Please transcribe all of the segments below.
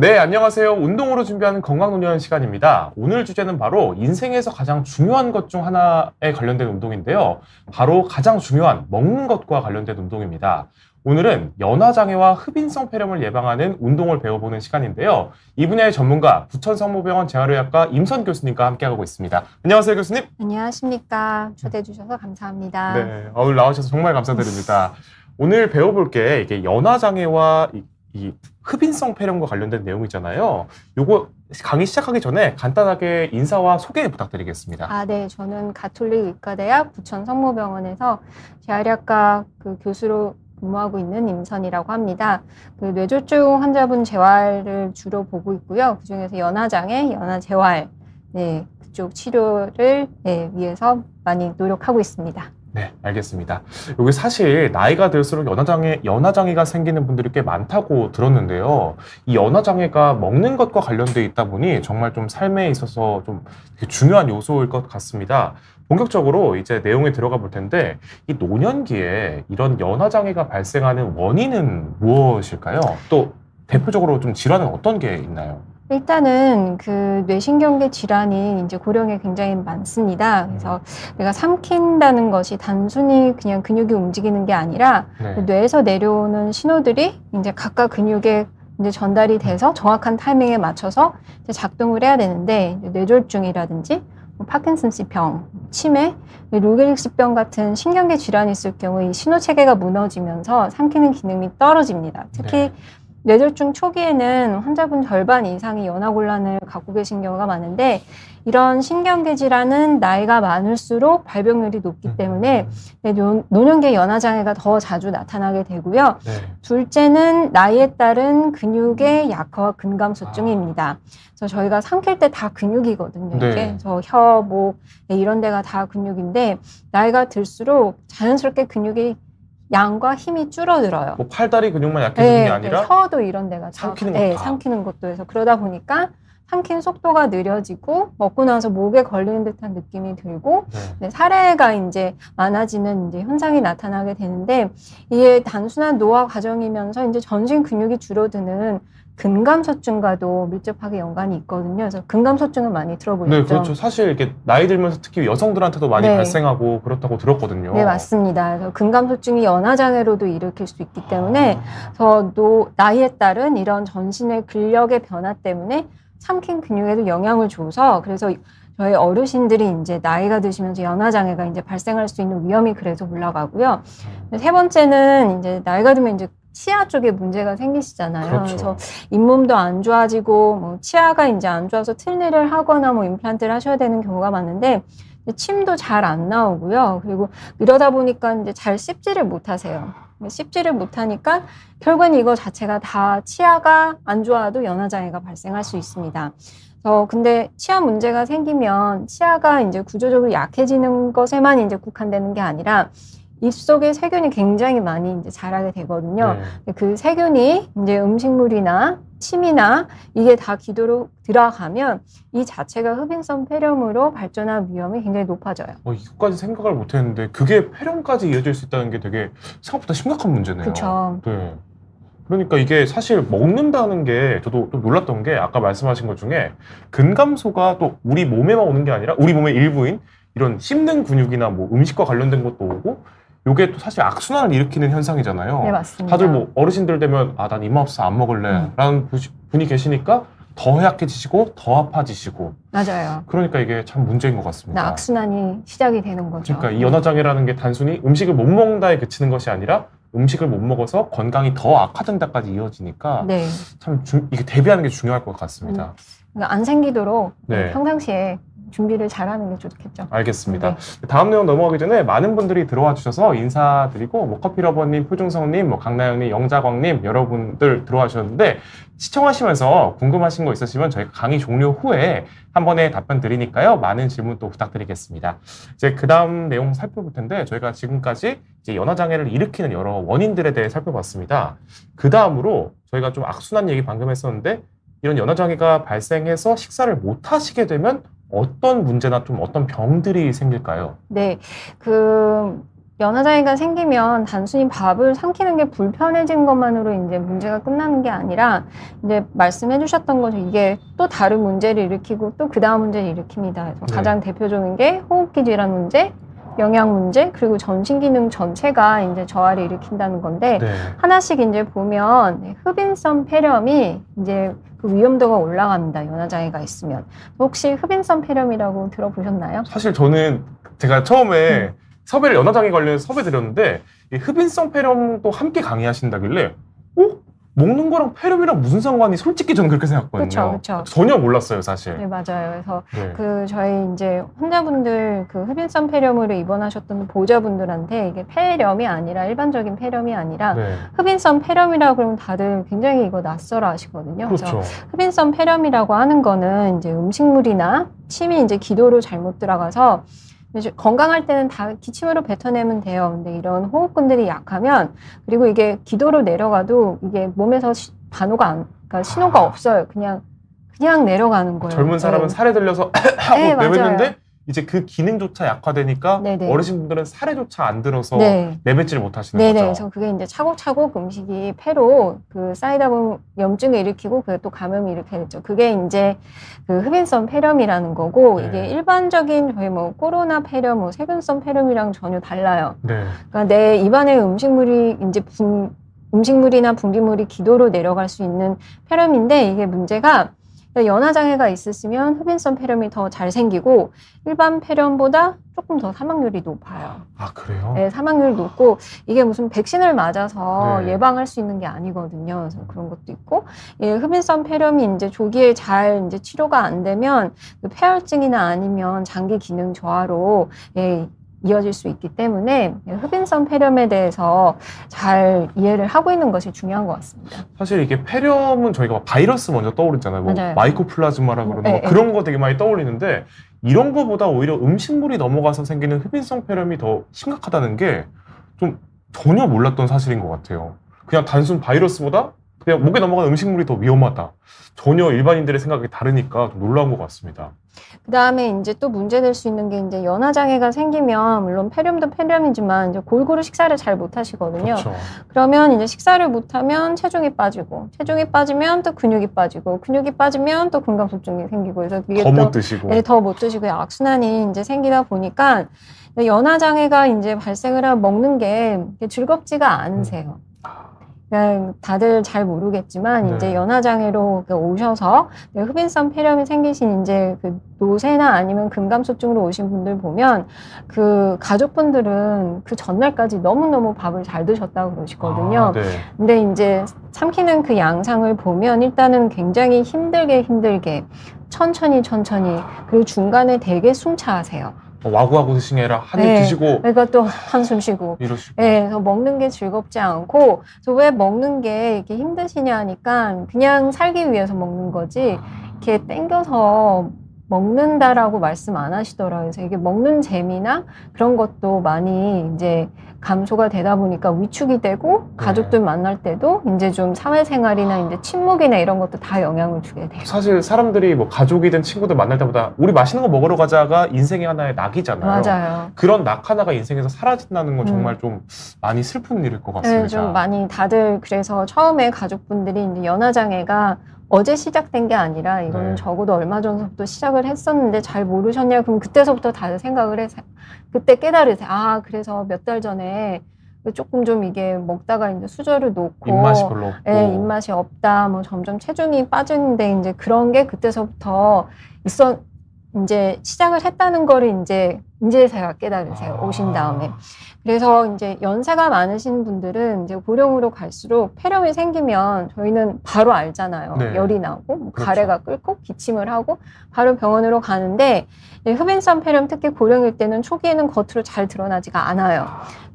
네, 안녕하세요. 운동으로 준비하는 건강 논의하는 시간입니다. 오늘 주제는 바로 인생에서 가장 중요한 것 중 하나에 관련된 운동인데요. 바로 가장 중요한 먹는 것과 관련된 운동입니다. 오늘은 연화장애와 흡인성 폐렴을 예방하는 운동을 배워보는 시간인데요. 이 분야의 전문가 부천성모병원 재활의학과 임선 교수님과 함께하고 있습니다. 안녕하세요, 교수님. 안녕하십니까. 초대해 주셔서 감사합니다. 네, 오늘 나와주셔서 정말 감사드립니다. 오늘 배워볼 게 이게 연화장애와 이, 이 흡인성 폐렴과 관련된 내용이잖아요. 요거 강의 시작하기 전에 간단하게 인사와 소개 부탁드리겠습니다. 아, 네. 저는 가톨릭 의과대학 부천 성모병원에서 재활의학과 그 교수로 근무하고 있는 임선이라고 합니다. 그 뇌졸중 환자분 재활을 주로 보고 있고요. 그 중에서 연화장애, 연화재활, 네, 그쪽 치료를 네, 위해서 많이 노력하고 있습니다. 네, 알겠습니다. 여기 사실 나이가 들수록 연화장애, 연화장애가 생기는 분들이 꽤 많다고 들었는데요. 이 연화장애가 먹는 것과 관련돼 있다 보니 정말 좀 삶에 있어서 좀 중요한 요소일 것 같습니다. 본격적으로 이제 내용에 들어가 볼 텐데, 이 노년기에 이런 연화장애가 발생하는 원인은 무엇일까요? 또 대표적으로 좀 질환은 어떤 게 있나요? 일단은 그 뇌신경계 질환이 이제 고령에 굉장히 많습니다. 그래서 내가 삼킨다는 것이 단순히 그냥 근육이 움직이는 게 아니라 네. 그 뇌에서 내려오는 신호들이 이제 각각 근육에 이제 전달이 돼서 정확한 타이밍에 맞춰서 이제 작동을 해야 되는데 뇌졸중이라든지 뭐 파킨슨스병, 치매, 로게릭스병 같은 신경계 질환이 있을 경우 이 신호 체계가 무너지면서 삼키는 기능이 떨어집니다. 특히 네. 뇌졸중 초기에는 환자분 절반 이상이 연화곤란을 갖고 계신 경우가 많은데 이런 신경계 질환은 나이가 많을수록 발병률이 높기 때문에 네, 노- 노년기 연화장애가 더 자주 나타나게 되고요. 네. 둘째는 나이에 따른 근육의 약화와 근감소증입니다. 그래서 저희가 삼킬 때 다 근육이거든요. 네. 이게 저 혀, 목 네, 이런 데가 다 근육인데 나이가 들수록 자연스럽게 근육이 양과 힘이 줄어들어요. 뭐 팔다리 근육만 약해지는 게 아니라 혀도 이런 데가 다- 삼키는 네, 것도 다. 삼키는 것도 해서 그러다 보니까 삼키는 속도가 느려지고 먹고 나서 목에 걸리는 듯한 느낌이 들고 네. 네, 사례가 이제 많아지는 이제 현상이 나타나게 되는데 이게 단순한 노화 과정이면서 이제 전신 근육이 줄어드는 근감소증과도 밀접하게 연관이 있거든요. 그래서 근감소증은 많이 들어보셨죠? 네, 그렇죠. 사실 이렇게 나이 들면서 특히 여성들한테도 많이 네. 발생하고 그렇다고 들었거든요. 네, 맞습니다. 그래서 근감소증이 연화장애로도 일으킬 수 있기 때문에 아, 노, 나이에 따른 이런 전신의 근력의 변화 때문에 삼킨 근육에도 영향을 줘서 그래서 저희 어르신들이 이제 나이가 드시면서 연화장애가 이제 발생할 수 있는 위험이 그래서 올라가고요. 세 번째는 이제 나이가 들면 이제 치아 쪽에 문제가 생기시잖아요. 그렇죠. 래서 잇몸도 안 좋아지고 뭐 치아가 이제 안 좋아서 틀니를 하거나 뭐 임플란트를 하셔야 되는 경우가 많은데 침도 잘 안 나오고요. 그리고 이러다 보니까 이제 잘 씹지를 못하세요. 씹지를 못하니까 결국엔 이거 자체가 다 치아가 안 좋아도 연화장애가 발생할 수 있습니다. 어, 근데 치아 문제가 생기면 치아가 이제 구조적으로 약해지는 것에만 이제 국한되는 게 아니라 입 속에 세균이 굉장히 많이 이제 자라게 되거든요. 네. 그 세균이 이제 음식물이나 침이나 이게 다 기도로 들어가면 이 자체가 흡인성 폐렴으로 발전할 위험이 굉장히 높아져요. 어, 이것까지 생각을 못했는데 그게 폐렴까지 이어질 수 있다는 게 되게 생각보다 심각한 문제네요. 그렇죠. 네. 그러니까 이게 사실 먹는다는 게 저도 좀 놀랐던 게 아까 말씀하신 것 중에 근감소가 또 우리 몸에만 오는 게 아니라 우리 몸의 일부인 이런 씹는 근육이나 뭐 음식과 관련된 것도 오고 요게 또 사실 악순환을 일으키는 현상이잖아요. 네, 맞습니다. 다들 뭐 어르신들 되면 아 난 이마 없어 안 먹을래 음. 라는 부- 분이 계시니까 더 약해지시고 더 아파지시고 맞아요. 그러니까 이게 참 문제인 것 같습니다. 나 악순환이 시작이 되는 거죠. 그러니까 이 연화장애라는 게 단순히 음식을 못 먹는다에 그치는 것이 아니라 음식을 못 먹어서 건강이 더 악화된다까지 이어지니까 네. 참 중- 이게 대비하는 게 중요할 것 같습니다. 그러니까 안 생기도록 네. 평상시에 준비를 잘하는 게 좋겠죠. 알겠습니다. 네. 다음 내용 넘어가기 전에 많은 분들이 들어와 주셔서 인사드리고 뭐 커피러버님, 표중성님, 뭐 강나연님, 영자광님 여러분들 들어와 주셨는데 시청하시면서 궁금하신 거 있으시면 저희가 강의 종료 후에 한 번에 답변 드리니까요. 많은 질문 또 부탁드리겠습니다. 이제 그 다음 내용 살펴볼 텐데 저희가 지금까지 이제 연화 장애를 일으키는 여러 원인들에 대해 살펴봤습니다. 그 다음으로 저희가 좀 악순환 얘기 방금 했었는데 이런 연화 장애가 발생해서 식사를 못 하시게 되면 어떤 문제나 좀 어떤 병들이 생길까요? 네. 그 연화장애가 생기면 단순히 밥을 삼키는 게 불편해진 것만으로 이제 문제가 끝나는 게 아니라 이제 말씀해 주셨던 거죠. 이게 또 다른 문제를 일으키고 또 그 다음 문제를 일으킵니다. 그래서 네. 가장 대표적인 게 호흡기 질환 문제, 영양 문제, 그리고 전신 기능 전체가 이제 저하를 일으킨다는 건데 네. 하나씩 이제 보면 네, 흡인성 폐렴이 이제 그 위험도가 올라갑니다. 연화장애가 있으면. 혹시 흡인성 폐렴이라고 들어보셨나요? 사실 저는 제가 처음에 음. 섭외를 연화장애 관련해서 섭외 드렸는데 이 흡인성 폐렴도 함께 강의하신다길래 어? 먹는 거랑 폐렴이랑 무슨 상관이 솔직히 저는 그렇게 생각했거든요. 그쵸, 그쵸. 전혀 몰랐어요, 사실. 네, 맞아요. 그래서 네. 그 저희 이제 환자분들 그 흡인성 폐렴으로 입원하셨던 보호자분들한테 이게 폐렴이 아니라 일반적인 폐렴이 아니라 네. 흡인성 폐렴이라고 그러면 다들 굉장히 이거 낯설어 하시거든요. 그래서 그렇죠. 흡인성 폐렴이라고 하는 거는 이제 음식물이나 침이 이제 기도로 잘못 들어가서 건강할 때는 다 기침으로 뱉어내면 돼요. 근데 이런 호흡근들이 약하면 그리고 이게 기도로 내려가도 이게 몸에서 시- 반호가 안, 그러니까 신호가 아. 없어요. 그냥 그냥 내려가는 거예요. 젊은 사람은 네. 살에 들려서 하고 네. 내뱉는데 이제 그 기능조차 약화되니까 네네. 어르신분들은 살에조차 안 들어서 네. 내뱉지를 못하시는 네네. 거죠. 그래서 그게 이제 차곡차곡 음식이 폐로 그 쌓이다 보면 염증을 일으키고 그게 또 감염을 일으키게 되죠. 그게 이제 그 흡인성 폐렴이라는 거고 네. 이게 일반적인 저희 뭐 코로나 폐렴, 뭐 세균성 폐렴이랑 전혀 달라요. 네. 그러니까 내 입안에 음식물이 이제 분, 음식물이나 분비물이 기도로 내려갈 수 있는 폐렴인데 이게 문제가 연화 장애가 있으시면 흡인성 폐렴이 더 잘 생기고 일반 폐렴보다 조금 더 사망률이 높아요. 아 그래요? 네, 사망률이 높고 이게 무슨 백신을 맞아서 네. 예방할 수 있는 게 아니거든요. 그래서 그런 것도 있고 예, 흡인성 폐렴이 이제 조기에 잘 이제 치료가 안 되면 그 폐혈증이나 아니면 장기 기능 저하로 예, 이어질 수 있기 때문에 예, 흡인성 폐렴에 대해서 잘 이해를 하고 있는 것이 중요한 것 같습니다. 사실 이게 폐렴은 저희가 막 바이러스 먼저 떠오르잖아요. 뭐 맞아요. 마이코플라즈마라 그러는 네, 뭐 네. 그런 거 되게 많이 떠올리는데 이런 거보다 오히려 음식물이 넘어가서 생기는 흡인성 폐렴이 더 심각하다는 게 좀 전혀 몰랐던 사실인 것 같아요. 그냥 단순 바이러스보다 그냥 목에 넘어가는 음식물이 더 위험하다. 전혀 일반인들의 생각이 다르니까 좀 놀라운 것 같습니다. 그 다음에 이제 또 문제될 수 있는 게 이제 연화 장애가 생기면 물론 폐렴도 폐렴이지만 이제 골고루 식사를 잘 못 하시거든요. 그렇죠. 그러면 이제 식사를 못 하면 체중이 빠지고 체중이 빠지면 또 근육이 빠지고 근육이 빠지면 또 금강소증이 생기고 그래서 이게 더또못 드시고. 네, 더못 드시고 악순환이 이제 생기다 보니까 연화 장애가 이제 발생을 하면 먹는 게 즐겁지가 않으세요. 그냥 다들 잘 모르겠지만 네. 이제 연화 장애로 오셔서 네, 흡인성 폐렴이 생기신 이제 그 노쇠나 아니면 근감소증으로 오신 분들 보면 그 가족분들은 그 전날까지 너무너무 밥을 잘 드셨다고 그러시거든요. 아, 네. 근데 이제 삼키는 그 양상을 보면 일단은 굉장히 힘들게 힘들게 천천히 천천히 그리고 중간에 되게 숨차하세요. 어, 와구와구 드시게라 한입 네. 드시고 그러니까 또 한숨 쉬고. 이러시고. 예, 그래서 먹는 게 즐겁지 않고, 그래서 왜 먹는 게 이렇게 힘드시냐 하니까 그냥 살기 위해서 먹는 거지, 이렇게 땡겨서 먹는다라고 말씀 안 하시더라고요. 그래서 이게 먹는 재미나 그런 것도 많이 이제 감소가 되다 보니까 위축이 되고 가족들 만날 때도 이제 좀 사회생활이나 이제 친목이나 이런 것도 다 영향을 주게 돼요. 사실 사람들이 뭐 가족이든 친구들 만날 때보다 우리 맛있는 거 먹으러 가자가 인생의 하나의 낙이잖아요. 맞아요. 그런 낙 하나가 인생에서 사라진다는 건 음. 정말 좀 많이 슬픈 일일 것 같습니다. 네, 좀 많이 다들 그래서 처음에 가족분들이 이제 연화장애가 어제 시작된 게 아니라 이거는 네. 적어도 얼마 전부터 시작을 했었는데 잘 모르셨냐? 그럼 그때서부터 다들 생각을 해서 그때 깨달으세요. 아, 그래서 몇 달 전에 조금 좀 이게 먹다가 이제 수저를 놓고 입맛이 별로 없고. 예, 입맛이 없다. 뭐 점점 체중이 빠지는데 이제 그런 게 그때서부터 있어 이제 시작을 했다는 거를 이제 이제서야 깨달으세요. 아. 오신 다음에. 그래서 이제 연세가 많으신 분들은 이제 고령으로 갈수록 폐렴이 생기면 저희는 바로 알잖아요. 네. 열이 나고 뭐 그렇죠. 가래가 끓고 기침을 하고 바로 병원으로 가는데 이 흡인성 폐렴 특히 고령일 때는 초기에는 겉으로 잘 드러나지가 않아요.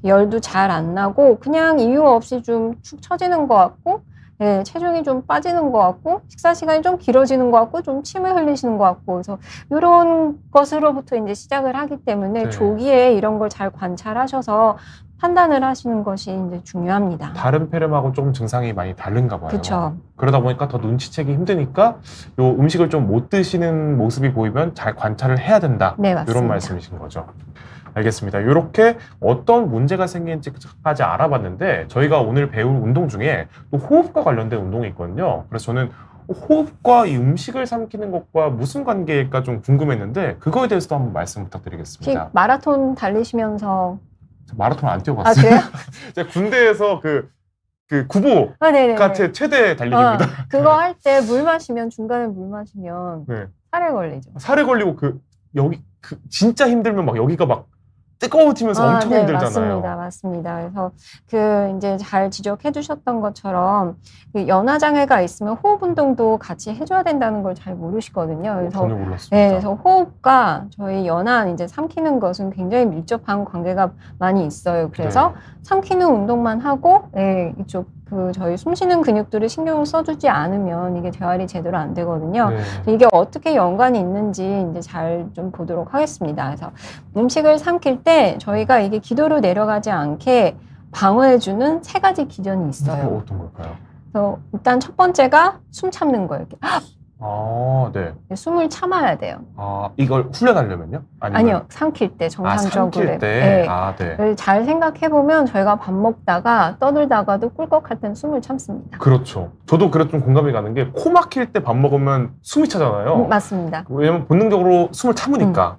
열도 잘 안 나고 그냥 이유 없이 좀 축 처지는 것 같고 예, 체중이 좀 빠지는 것 같고 식사 시간이 좀 길어지는 것 같고 좀 침을 흘리시는 것 같고 그래서 이런 것으로부터 이제 시작을 하기 때문에 네. 조기에 이런 걸 잘 관찰하셔서 판단을 하시는 것이 이제 중요합니다. 다른 폐렴하고 조금 증상이 많이 다른가 봐요. 그렇죠. 그러다 보니까 더 눈치채기 힘드니까 요 음식을 좀 못 드시는 모습이 보이면 잘 관찰을 해야 된다. 네, 맞습니다. 이런 말씀이신 거죠. 알겠습니다. 이렇게 어떤 문제가 생기는지까지 알아봤는데 저희가 오늘 배울 운동 중에 또 호흡과 관련된 운동이 있거든요. 그래서 저는 호흡과 이 음식을 삼키는 것과 무슨 관계일까 좀 궁금했는데 그거에 대해서도 한번 말씀 부탁드리겠습니다. 마라톤 달리시면서 저 마라톤 안아 뛰어봤어요. 그래요? 제가 군대에서 그, 그 구보가 아 네네. 제 최대 달리기입니다. 어, 그거 할 때 물 마시면 중간에 물 마시면 네. 살에 걸리죠. 살에 걸리고 그 여기 그 진짜 힘들면 막 여기가 막 뜨거워지면서 엄청 네, 힘들잖아요. 맞습니다, 맞습니다. 그래서 그 이제 잘 지적해 주셨던 것처럼 그 연화 장애가 있으면 호흡 운동도 같이 해줘야 된다는 걸 잘 모르시거든요. 그래서 전혀 몰랐습니다. 네, 그래서 호흡과 저희 연화 이제 삼키는 것은 굉장히 밀접한 관계가 많이 있어요. 그래서 삼키는 운동만 하고 네, 이쪽 그 저희 숨쉬는 근육들을 신경을 써주지 않으면 이게 재활이 제대로 안 되거든요. 네. 이게 어떻게 연관이 있는지 이제 잘 좀 보도록 하겠습니다. 그래서 음식을 삼킬 때 저희가 이게 기도로 내려가지 않게 방어해주는 세 가지 기전이 어, 있어요. 어떤 걸까요? 그래서 일단 첫 번째가 숨 참는 거예요. 이렇게 아, 네. 숨을 참아야 돼요. 아, 이걸 훈련하려면요? 아니면 아니요, 삼킬 때 아, 정상적으로. 삼킬 때. 네. 아, 네. 그래서 잘 생각해 보면 저희가 밥 먹다가 떠들다가도 꿀꺽할 땐 숨을 참습니다. 그렇죠. 저도 그래 좀 공감이 가는 게 코 막힐 때 밥 먹으면 숨이 차잖아요. 음, 맞습니다. 왜냐면 본능적으로 숨을 참으니까.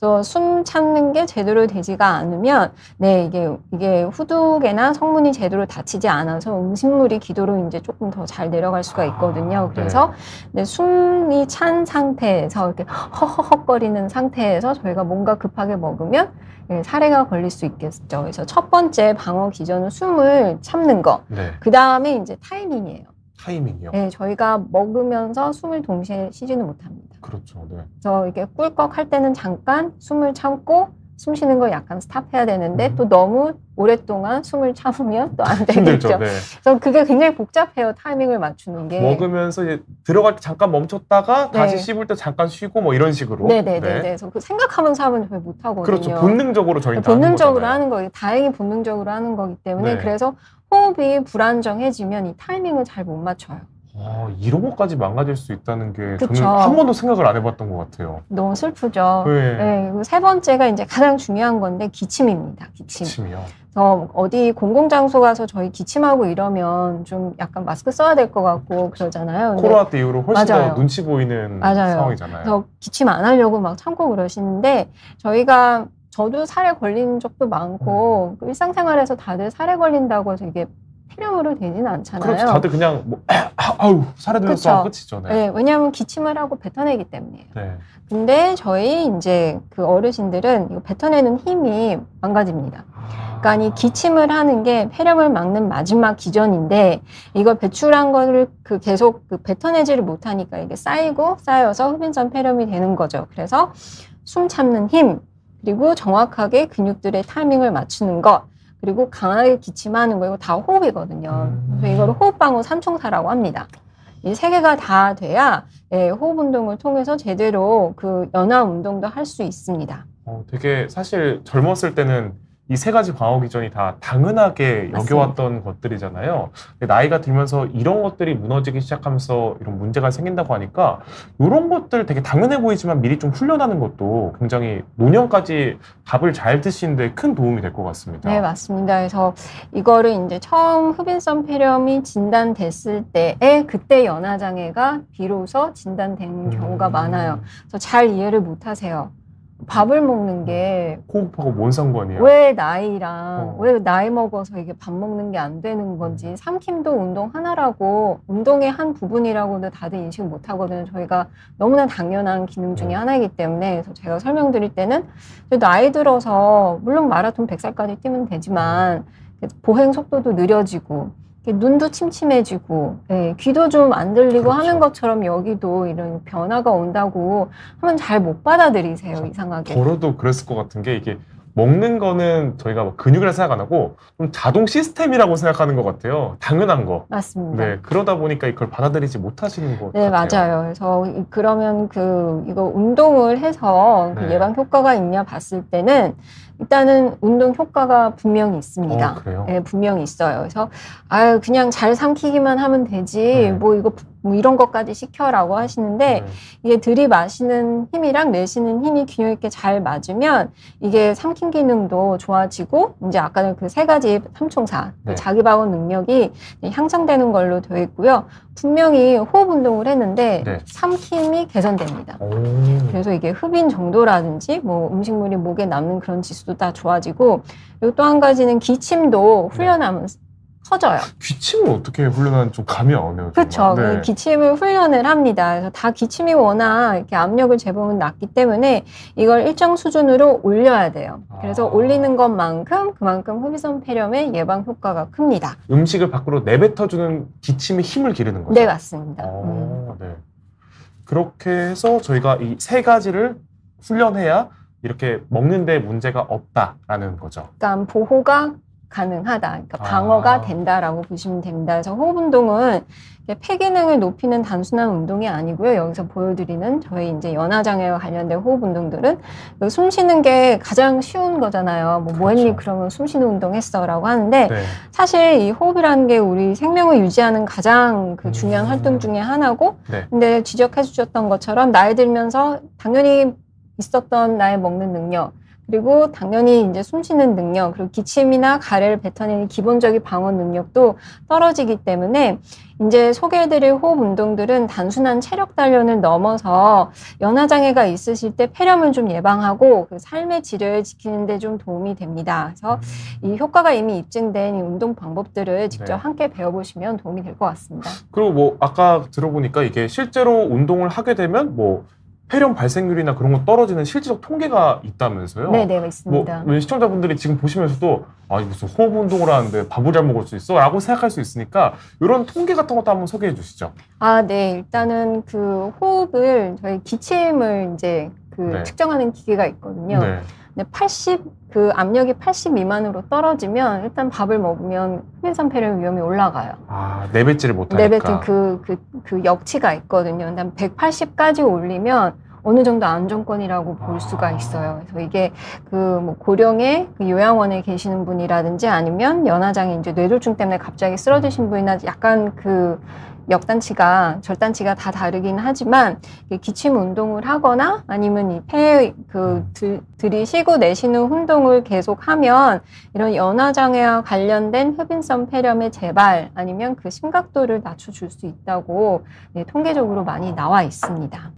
그래서 숨 참는 게 제대로 되지가 않으면 네 이게 이게 후두개나 성문이 제대로 닫히지 않아서 음식물이 기도로 이제 조금 더 잘 내려갈 수가 있거든요. 아, 그래서 네, 숨이 찬 상태에서 이렇게 허허헉거리는 상태에서 저희가 뭔가 급하게 먹으면 예, 사례가 걸릴 수 있겠죠. 그래서 첫 번째 방어 기전은 숨을 참는 거. 네. 그 다음에 이제 타이밍이에요. 타이밍이요. 네, 저희가 먹으면서 숨을 동시에 쉬지는 못합니다. 그렇죠. 네. 그래서 이렇게 꿀꺽 할 때는 잠깐 숨을 참고 숨 쉬는 걸 약간 스탑해야 되는데 음. 또 너무 오랫동안 숨을 참으면 또 안. 되겠죠. 네. 그래서 그게 굉장히 복잡해요. 타이밍을 맞추는 게. 먹으면서 이제 들어갈 때 잠깐 멈췄다가 네. 다시 씹을 때 잠깐 쉬고 뭐 이런 식으로. 네네네. 네. 그래서 그 생각하면서 하면 저희 못 하거든요. 그렇죠. 본능적으로 저희는 다 본능적으로 하는 거예요. 다행히 본능적으로 하는 거기 때문에 네. 그래서 호흡이 불안정해지면 이 타이밍을 잘 못 맞춰요. 아, 이런 것까지 망가질 수 있다는 게 그쵸. 저는 한 번도 생각을 안 해봤던 것 같아요. 너무 슬프죠. 네. 네, 그리고 세 번째가 이제 가장 중요한 건데 기침입니다. 기침. 기침이요. 그래서 어디 공공장소 가서 저희 기침하고 이러면 좀 약간 마스크 써야 될 것 같고 그러잖아요. 근데 코로나 때 이후로 훨씬 맞아요. 더 눈치 보이는 맞아요. 상황이잖아요. 그래서 기침 안 하려고 막 참고 그러시는데 저희가 저도 살에 걸린 적도 많고 그 일상생활에서 다들 살에 걸린다고 이게 폐렴으로 되지는 않잖아요. 그렇죠. 다들 그냥 뭐 아우 살에 들렸어. 끝이죠. 네. 네, 왜냐하면 기침을 하고 뱉어내기 때문이에요. 네. 근데 저희 이제 그 어르신들은 이거 뱉어내는 힘이 망가집니다. 그러니까 이 기침을 하는 게 폐렴을 막는 마지막 기전인데 이걸 배출한 거를 그 계속 그 뱉어내지를 못하니까 이게 쌓이고 쌓여서 흡인성 폐렴이 되는 거죠. 그래서 숨 참는 힘 그리고 정확하게 근육들의 타이밍을 맞추는 것 그리고 강하게 기침하는 거 이거 다 호흡이거든요. 음. 그래서 이걸 호흡방어 삼총사라고 합니다. 이 세 개가 다 돼야 예, 호흡 운동을 통해서 제대로 그 연화 운동도 할 수 있습니다. 어, 되게 사실 젊었을 때는 이 세 가지 방어 기전이 다 당연하게 맞습니다. 여겨왔던 것들이잖아요. 근데 나이가 들면서 이런 것들이 무너지기 시작하면서 이런 문제가 생긴다고 하니까 이런 것들 되게 당연해 보이지만 미리 좀 훈련하는 것도 굉장히 노년까지 밥을 잘 드시는데 큰 도움이 될 것 같습니다. 네, 맞습니다. 그래서 이거를 이제 처음 흡인성 폐렴이 진단됐을 때에 그때 연화 장애가 비로소 진단된 음. 경우가 많아요. 그래서 잘 이해를 못 하세요. 밥을 먹는 게 호흡하고 뭔 상관이에요? 왜 나이랑 어. 왜 나이 먹어서 이게 밥 먹는 게 안 되는 건지 삼킴도 운동 하나라고 운동의 한 부분이라고도 다들 인식 못 하거든요. 저희가 너무나 당연한 기능 중에 네. 하나이기 때문에 그래서 제가 설명드릴 때는 나이 들어서 물론 마라톤 100살까지 뛰면 되지만 보행 속도도 느려지고 눈도 침침해지고 예, 귀도 좀 안 들리고 그렇죠. 하는 것처럼 여기도 이런 변화가 온다고 하면 잘 못 받아들이세요 그렇죠. 이상하게. 저로도 그랬을 것 같은 게 이게 먹는 거는 저희가 뭐 근육이라 생각 안 하고 좀 자동 시스템이라고 생각하는 것 같아요. 당연한 거. 맞습니다. 네, 그러다 보니까 이걸 받아들이지 못하시는 것 네, 같아요. 맞아요. 그래서 이- 그러면 그 이거 운동을 해서 그 네. 예방 효과가 있냐 봤을 때는 일단은 운동 효과가 분명히 있습니다. 어, 그래요? 네, 분명히 있어요. 그래서 아유 그냥 잘 삼키기만 하면 되지. 네. 뭐 이거 뭐 이런 것까지 시켜라고 하시는데 네. 이게 들이마시는 힘이랑 내쉬는 힘이 균형 있게 잘 맞으면 이게 삼킴 기능도 좋아지고 이제 아까는 그 세 가지 삼총사 네. 자기 방어 능력이 향상되는 걸로 되어 있고요. 분명히 호흡 운동을 했는데 네. 삼킴이 개선됩니다. 오. 그래서 이게 흡인 정도라든지 뭐 음식물이 목에 남는 그런 지수도 다 좋아지고 그리고 또한 가지는 기침도 훈련하면 커져요. 기침을 어떻게 훈련하는 좀 감이 안 오네요. 그렇죠. 정말. 그 기침을 훈련을 합니다. 그래서 다 기침이 워낙 이렇게 압력을 재보면 낮기 때문에 이걸 일정 수준으로 올려야 돼요. 그래서 아. 올리는 것만큼 그만큼 흡입성 폐렴의 예방 효과가 큽니다. 음식을 밖으로 내뱉어주는 기침에 힘을 기르는 거죠. 네, 맞습니다. 음. 어, 네. 그렇게 해서 저희가 이 세 가지를 훈련해야 이렇게 먹는데 문제가 없다라는 거죠. 그러니까 보호가 가능하다. 그러니까 아. 방어가 된다라고 보시면 됩니다. 그래서 호흡 운동은 폐 기능을 높이는 단순한 운동이 아니고요. 여기서 보여드리는 저희 이제 연화 장애와 관련된 호흡 운동들은 그숨 쉬는 게 가장 쉬운 거잖아요. 뭐, 뭐 했니? 그렇죠. 그러면 숨 쉬는 운동 했어라고 하는데 네. 사실 이 호흡이라는 게 우리 생명을 유지하는 가장 그 중요한 음. 활동 중에 하나고 네. 근데 지적해 주셨던 것처럼 나이 들면서 당연히 있었던 나의 먹는 능력 그리고 당연히 이제 숨 쉬는 능력 그리고 기침이나 가래를 뱉어내는 기본적인 방어 능력도 떨어지기 때문에 이제 소개해드릴 호흡 운동들은 단순한 체력 단련을 넘어서 연화 장애가 있으실 때 폐렴을 좀 예방하고 그 삶의 질을 지키는데 좀 도움이 됩니다. 그래서 이 효과가 이미 입증된 이 운동 방법들을 직접 네. 함께 배워보시면 도움이 될 것 같습니다. 그리고 뭐 아까 들어보니까 이게 실제로 운동을 하게 되면 뭐 폐렴 발생률이나 그런 거 떨어지는 실질적 통계가 있다면서요? 네, 네, 뭐 있습니다. 왜 시청자분들이 지금 보시면서도 아 무슨 호흡 운동을 하는데 밥을 잘 먹을 수 있어 라고 생각할 수 있으니까 이런 통계 같은 것도 한번 소개해 주시죠. 아, 네. 일단은 그 호흡을 저희 기침을 이제 그 네. 측정하는 기계가 있거든요. 네. 근데 80, 그 압력이 80 미만으로 떨어지면 일단 밥을 먹으면 흡인산 폐렴 위험이 올라가요. 아 내뱉지를 못하니까. 내뱉은 그, 그, 그 역치가 있거든요. 그다음 180까지 올리면 어느 정도 안정권이라고 볼 수가 아. 있어요. 그래서 이게 그 뭐 고령의 그 요양원에 계시는 분이라든지 아니면 연화장애 이제 뇌졸중 때문에 갑자기 쓰러지신 분이나 약간 그 역단치가 절단치가 다 다르긴 하지만 기침 운동을 하거나 아니면 이 폐 그 들이쉬고 내쉬는 운동을 계속하면 이런 연화 장애와 관련된 흡인성 폐렴의 재발 아니면 그 심각도를 낮춰줄 수 있다고 네, 통계적으로 많이 나와 있습니다.